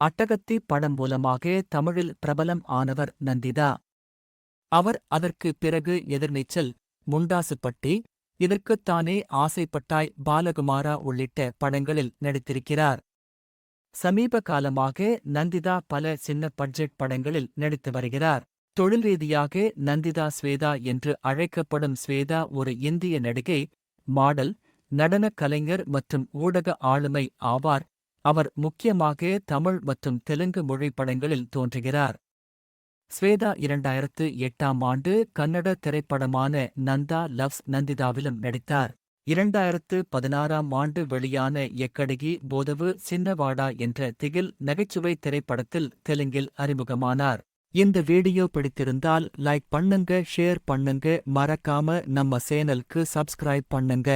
அட்டகத்தி படம் மூலமாக தமிழில் பிரபலம் ஆனவர் நந்திதா. அவர் அதற்கு பிறகு எதிர்நீச்சல் முண்டாசுப்பட்டி இதற்குத்தானே ஆசைப்பட்டாய் பாலகுமாரா உள்ளிட்ட படங்களில் நடித்திருக்கிறார். சமீப காலமாக நந்திதா பல சின்ன பட்ஜெட் படங்களில் நடித்து வருகிறார். தொழில் ரீதியாக நந்திதா ஸ்வேதா என்று அழைக்கப்படும் ஸ்வேதா ஒரு இந்திய நடிகை மாடல் நடனக் கலைஞர் மற்றும் ஊடக ஆளுமை ஆவார். அவர் முக்கியமாக தமிழ் மற்றும் தெலுங்கு மொழி படங்களில் தோன்றுகிறார். ஸ்வேதா இரண்டாயிரத்து எட்டாம் ஆண்டு கன்னட திரைப்படமான நந்தா லவ்ஸ் நந்திதாவிலும் நடித்தார். இரண்டாயிரத்து பதினாறாம் ஆண்டு வெளியான எக்கடகி போதவு சின்னவாடா என்ற திகில் நகைச்சுவை திரைப்படத்தில் தெலுங்கில் அறிமுகமானார். இந்த வீடியோ பிடித்திருந்தால் லைக் பண்ணுங்க ஷேர் பண்ணுங்க மறக்காம நம்ம சேனலுக்கு சப்ஸ்கிரைப் பண்ணுங்க.